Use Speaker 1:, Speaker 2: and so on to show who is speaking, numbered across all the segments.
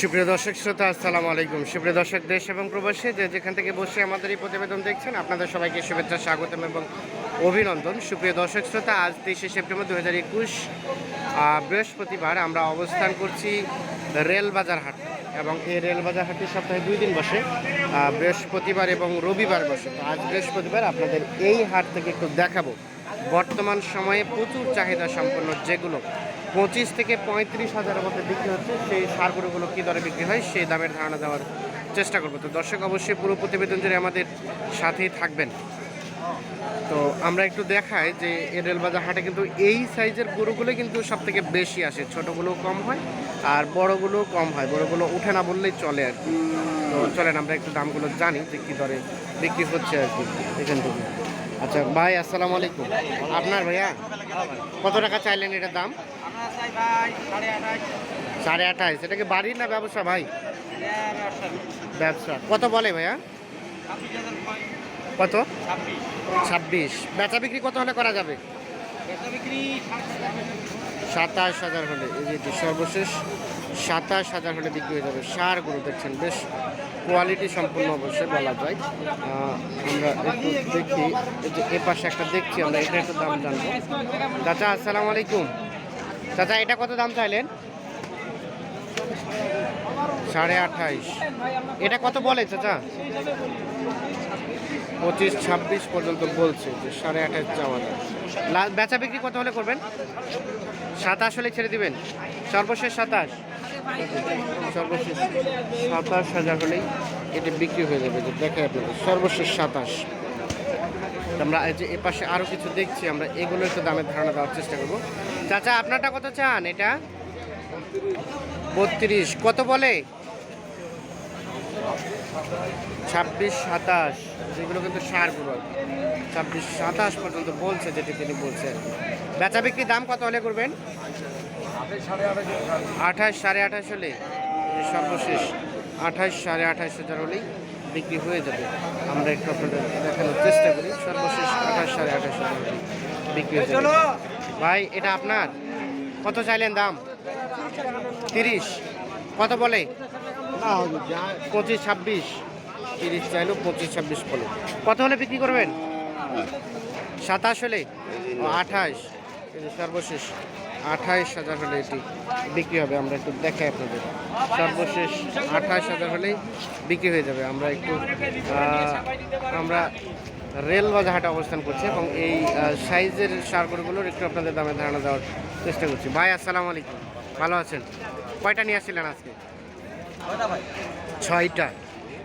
Speaker 1: সুপ্রিয় দর্শক শ্রোতা, আসসালামু আলাইকুম। সুপ্রিয় দর্শক, দেশ এবং প্রবাসী, যে যেখান থেকে বসে আমাদের এই প্রতিবেদন দেখছেন, আপনাদের সবাইকে শুভেচ্ছা, স্বাগতম এবং অভিনন্দন। সুপ্রিয় দর্শক শ্রোতা, আজ তেইশে সেপ্টেম্বর দু হাজার একুশ বৃহস্পতিবার আমরা অবস্থান করছি রেলবাজার হাট এবং এই রেলবাজার হাটটি সপ্তাহে দুই দিন বসে বৃহস্পতিবার এবং রবিবার বসে। তো আজ বৃহস্পতিবার আপনাদের এই হাট থেকে একটু দেখাবো। বর্তমান সময়ে প্রচুর চাহিদা সম্পন্ন যেগুলো পঁচিশ থেকে পঁয়ত্রিশ হাজারের মধ্যে বিক্রি হচ্ছে। সেই সারগুলোগুলো কী দরে বিক্রি হয়, সেই দামের ধারণা দেওয়ার চেষ্টা করব। তো দর্শক অবশ্যই পুরো প্রতিবেদন জুড়ে আমাদের সাথেই থাকবেন। তো আমরা একটু দেখাই যে এই রেলবাজার হাটে কিন্তু এই সাইজের গরুগুলো কিন্তু সব থেকে বেশি আসে। ছোটোগুলো কম হয় আর বড়গুলো কম হয়। বড়গুলো উঠে না বললেই চলে আর কি। তো চলেন, আমরা একটু দামগুলো জানি যে কী দরে বিক্রি হচ্ছে আর কি এখান থেকে। আচ্ছা ভাই, আসসালামু আলাইকুম। আপনার ভাইয়া, কত টাকা চাইলেন এটার দাম?
Speaker 2: সাড়ে
Speaker 1: আঠাইশ এটা কি বাড়ির না ব্যবসা, ভাই?
Speaker 2: ব্যবসা।
Speaker 1: কত বলে ভাইয়া? কত?
Speaker 2: ছাব্বিশ।
Speaker 1: বেচা বিক্রি কত হলে করা যাবে? সাতাশ হাজার হলে। এই যে সর্বশেষ। সাতাশ হাজার হলে বিক্রি হয়ে যাবে। সার গরু দেখছেন, বেশ কোয়ালিটি সম্পূর্ণ অবশ্যই বলা যায়। আমরা একটু দেখি যে এ পাশে একটা দেখছি, আমরা এটা একটু দাম জানব। চাচা, আসসালামু আলাইকুম। চাচা, এটা কত দাম চাইলেন? সাড়ে আঠাইশ। এটা কত বলে চাচা? পঁচিশ ছাব্বিশ পর্যন্ত বলছে যে সাড়ে আঠাশ চাওয়া যায়। বেচা বিক্রি কত হলে করবেন? সাতাশ হলে ছেড়ে দিবেন? সর্বশেষ সাতাশ। সর্বশেষ সাতাশ হাজার হলেই এটা বিক্রি হয়ে যাবে। যে দেখে আপনাদের, সর্বশেষ সাতাশ। আমরা এই যে এ পাশে আরও কিছু দেখছি, আমরা এগুলো একটু দামের ধারণা দেওয়ার চেষ্টা করব। চাচা, আপনারটা কত চান এটা? বত্রিশ, কত বলে? ছাব্বিশ সাতাশ, যেগুলো কিন্তু সারগুলো আর কি। ছাব্বিশ সাতাশ পর্যন্ত বলছে, যেটি তিনি বলছেন। বেচা বিক্রি দাম কত হলে করবেন? আঠাশ সাড়ে আঠাশ হলে সর্বশেষ আঠাশ সাড়ে আঠাশ হাজার হলেই বিক্রি হয়ে যাবে। আমরা একটু আপনাদের দেখানোর চেষ্টা করি। সর্বশেষ আঠাশ সাড়ে আঠাশ হাজার বিক্রি হয়ে যাবে। ভাই, এটা আপনার? কত চাইলেন দাম? তিরিশ। কত বলে? পঁচিশ ছাব্বিশ। তিরিশ চাইলেও পঁচিশ ছাব্বিশ বলে। কত হলে বিক্রি করবেন? সাতাশ হলে? আঠাশ। সর্বশেষ আঠাইশ হাজার হলে এটি বিক্রি হবে। আমরা একটু দেখাই আপনাদের। সর্বশেষ আঠাশ হাজার হলেই বিক্রি হয়ে যাবে। আমরা একটু আমরা রেল বাজারহাটে অবস্থান করছি এবং এই সাইজের সারগুলোর একটু আপনাদের দামে ধারণা দেওয়ার চেষ্টা করছি। ভাই আসসালামু আলাইকুম। ভালো আছেন? কয়টা নিয়ে আসছিলেন আজকে? ছয়টা।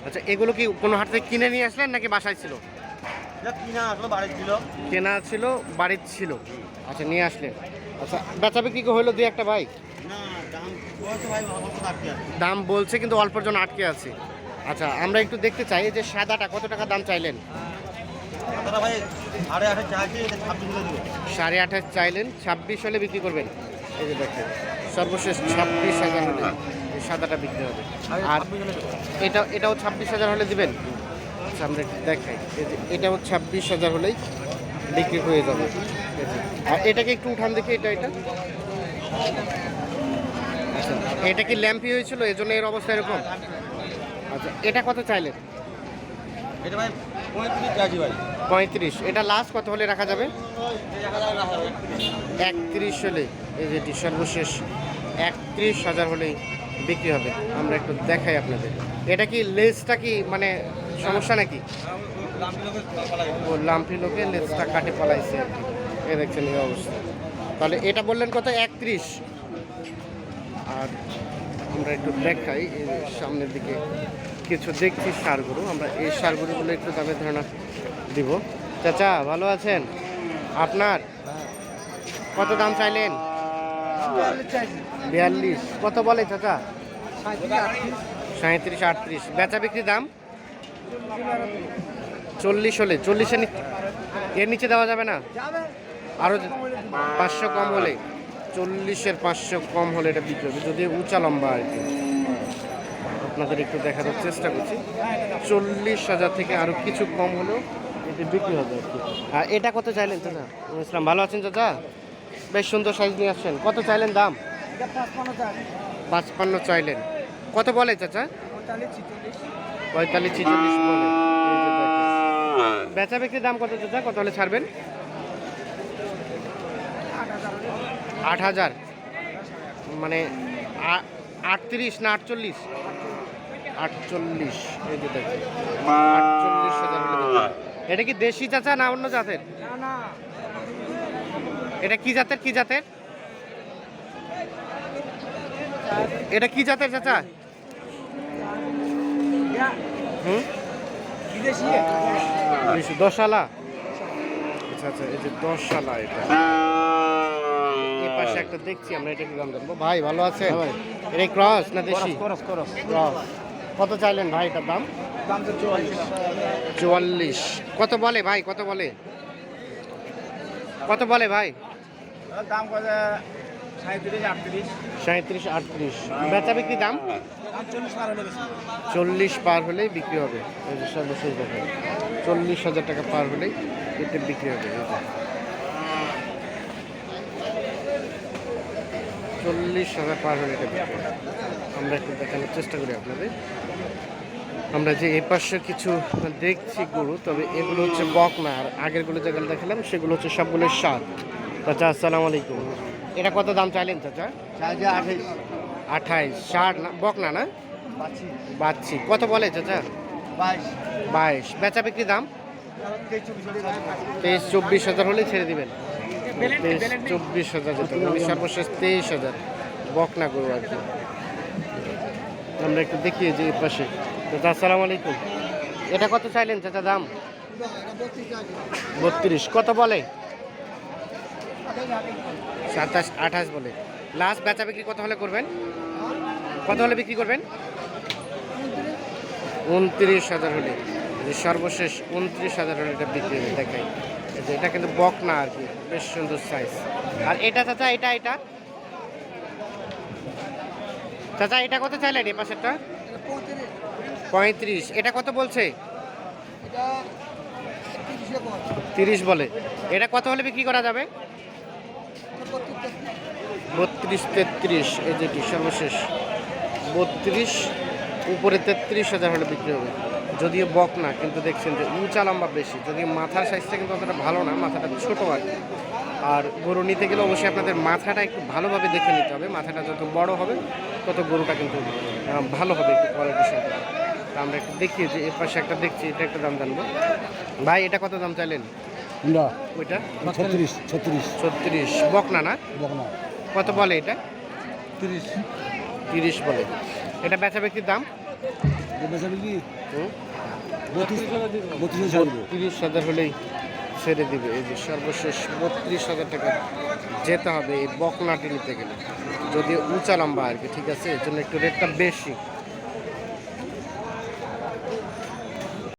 Speaker 1: আচ্ছা এগুলো কি কোনো হাট থেকে কিনে নিয়ে আসলেন নাকি বাসায় ছিল।
Speaker 2: কেনা ছিল
Speaker 1: বাড়ির ছিল। আচ্ছা নিয়ে আসলেন। আচ্ছা বেচা বিক্রি হলো দুই একটা ভাই?
Speaker 2: না দাম
Speaker 1: বলছে কিন্তু অল্পর জন্য আটকে আছে। আচ্ছা আমরা একটু দেখতে চাই যে সাদাটা কত টাকা দাম চাইলেন?
Speaker 2: সাড়ে আঠাশ
Speaker 1: চাইলেন ছাব্বিশ হলে বিক্রি করবেন। এই যে দেখেন সর্বশেষ ছাব্বিশ হাজার হলে সাদাটা বিক্রি হবে। আর এটা এটাও ছাব্বিশ হাজার হলে দিবেন? আচ্ছা আমরা দেখাই। এটাও ছাব্বিশ হাজার হলেই বিক্রি হয়ে যাবে। আর এটাকে একটু উঠান দেখি এটা এটা। আচ্ছা এটা কি ল্যাম্পি হয়েছিল? এই জন্য এর অবস্থা এরকম? আচ্ছা এটা কত চাইলেন?
Speaker 2: এটা ভাই পঁয়ত্রিশ চাইছি ভাই।
Speaker 1: পঁয়ত্রিশ। এটা লাস্ট কত হলে রাখা যাবে। একত্রিশ হলে এই যেটি সর্বশেষ একত্রিশ হাজার হলেই বিক্রি হবে। আমরা একটু দেখাই আপনাদের। এটা কি লেসটা কি মানে সমস্যা নাকি। ও লাম্পি লোকে লেজটা কাটে পালাইছে এ দেখছেন এই অবস্থা। তাহলে এটা বললেন কত একত্রিশ। আর আমরা একটু দেখাই সামনের দিকে কিছু দেখছি সারগুলো আমরা এই সারগুলোগুলো একটু দামের ধারণা দিব। চাচা, ভালো আছেন? আপনার? কত দাম চাইলেন? বিয়াল্লিশ। কত বলে চাচা? সাঁত্রিশ আটত্রিশ। বেচা বিক্রি দাম? চল্লিশ হলে চল্লিশের নি- এর নিচে দেওয়া যাবে না? আরও পাঁচশো কম হলে। চল্লিশের পাঁচশো কম হলে এটা বিক্রি হবে। যদি উঁচা লম্বা আর কি। আপনাদের একটু দেখানোর চেষ্টা করছি। চল্লিশ হাজার থেকে আরও কিছু কম হলেও এটি বিক্রি হবে আর কি। আর এটা কত চাইলেন? চাচা ইসলাম ভালো আছেন চাচা? বেশ সুন্দর সাইজ নিয়ে আসছেন। কত চাইলেন দাম? পাঁচপান্ন চাইলেন। কত বলে চাচা? পঁয়তাল্লিশ ছিচল্লিশ বলে। এই যে দেখেন। বেচা বিক্রির দাম কত চাচা? কত হলে ছাড়বেন? আট হাজার। মানে আটত্রিশ না আটচল্লিশ? আটচল্লিশ এই যে দেখেন। আটচল্লিশ হাজার। এটা কি দেশি চাচা না অন্য জাতের? এটা কি জাতের? কি জাতের? এটা কি জাতের চাচা? দশালা। আচ্ছা আচ্ছা এই যে দশালা এটা। এই পাশে একটা দেখছি আমরা এটা কি দাম জানব ভাই ভালো আছে এটা ক্রস না দেশি?
Speaker 2: করস করস
Speaker 1: ক্রস। কত চাইলেন ভাই এটার দাম?
Speaker 2: দাম চুয়াল্লিশ।
Speaker 1: চুয়াল্লিশ। কত বলে ভাই? কত বলে? কত বলে ভাই?
Speaker 2: দাম কত? সাঁত্রিশ আটত্রিশ।
Speaker 1: বেচা বিক্রি দাম?
Speaker 2: চল্লিশ পার
Speaker 1: হলেই বিক্রি হবে। সর্বশেষ দেখেন চল্লিশ হাজার টাকা পার হলেই এটা বিক্রি হবে। চল্লিশ হাজার পার হলে এটা বিক্রি আমরা একটু দেখানোর চেষ্টা করি আপনাদের। আমরা যে এই পাশে কিছু দেখছি গরু তবে এগুলো হচ্ছে বকনা। আর আগেরগুলো যেগুলো দেখালাম সেগুলো হচ্ছে সবগুলো সাত চাচা আসসালামু আলাইকুম। এটা কত দাম চাইলেন চাচা?
Speaker 2: আঠাইশ।
Speaker 1: আঠাইশ। ষাট না বক না?
Speaker 2: না
Speaker 1: বাচ্চি কত বলে চাচা?
Speaker 2: বাইশ।
Speaker 1: বেচা বিক্রি দাম?
Speaker 2: তেইশ চব্বিশ
Speaker 1: হাজার হলে ছেড়ে দিবেন। তেইশ চব্বিশ হাজার যেতে সর্বশেষ তেইশ হাজার। বকনা করব আর কি। আমরা একটু দেখি যে পাশে। চাচা আসসালামু আলাইকুম। এটা কত চাইলেন চাচা দাম? বত্রিশ। কত বলে? সাতাশ আঠাশ বলে। লাস্ট বেচা বিক্রি কত হলে করবেন? কত হলে বিক্রি করবেন? উনত্রিশ হাজার হলে। সর্বশেষ উনত্রিশ হাজার হলে এটা বিক্রি হবে দেখাই। এটা কিন্তু বক না আর কি বেশ সুন্দর সাইজ আর এটা চাচা এটা এটা? চাচা এটা কত চাইলেন এই পাশেরটা? পঁয়ত্রিশ। এটা কত বলছে? তিরিশ বলে। এটা কত হলে বিক্রি করা যাবে? বত্রিশ তেত্রিশ এই যেটি সর্বশেষ। বত্রিশ উপরে তেত্রিশ হাজার হলে বিক্রি হবে। যদিও বক না কিন্তু দেখছেন যে উঁচা লম্বা বেশি। যদিও মাথার সাইজটা কিন্তু অতটা ভালো না মাথাটা ছোট আর কি। আর গরু নিতে গেলে অবশ্যই আপনাদের মাথাটা একটু ভালোভাবে দেখে নিতে হবে। মাথাটা যত বড় হবে তত গরুটা কিন্তু ভালো হবে একটু কোয়ালিটি সম্পর্কে তা আমরা একটু দেখি যে এর পাশে একটা দেখছি এটা একটা দাম জানব। ভাই এটা কত দাম চাইলেন?
Speaker 3: না
Speaker 1: ওইটা?
Speaker 3: ছত্রিশ ছত্রিশ।
Speaker 1: ছত্রিশ। বক না না?
Speaker 3: বকনা
Speaker 1: কত বলে এটা?
Speaker 3: তিরিশ।
Speaker 1: তিরিশ বলে। এটা বেচা ব্যক্তির দাম?
Speaker 3: বেচা বিক্রি
Speaker 1: তিরিশ হাজার হলেই ছেড়ে দিবে। এই যে সর্বশেষ বত্রিশ হাজার টাকা যেতে হবে এই বকনাটি নিতে গেলে। যদি উঁচা লম্বা আর কি ঠিক আছে? এর জন্য একটু রেটটা বেশি।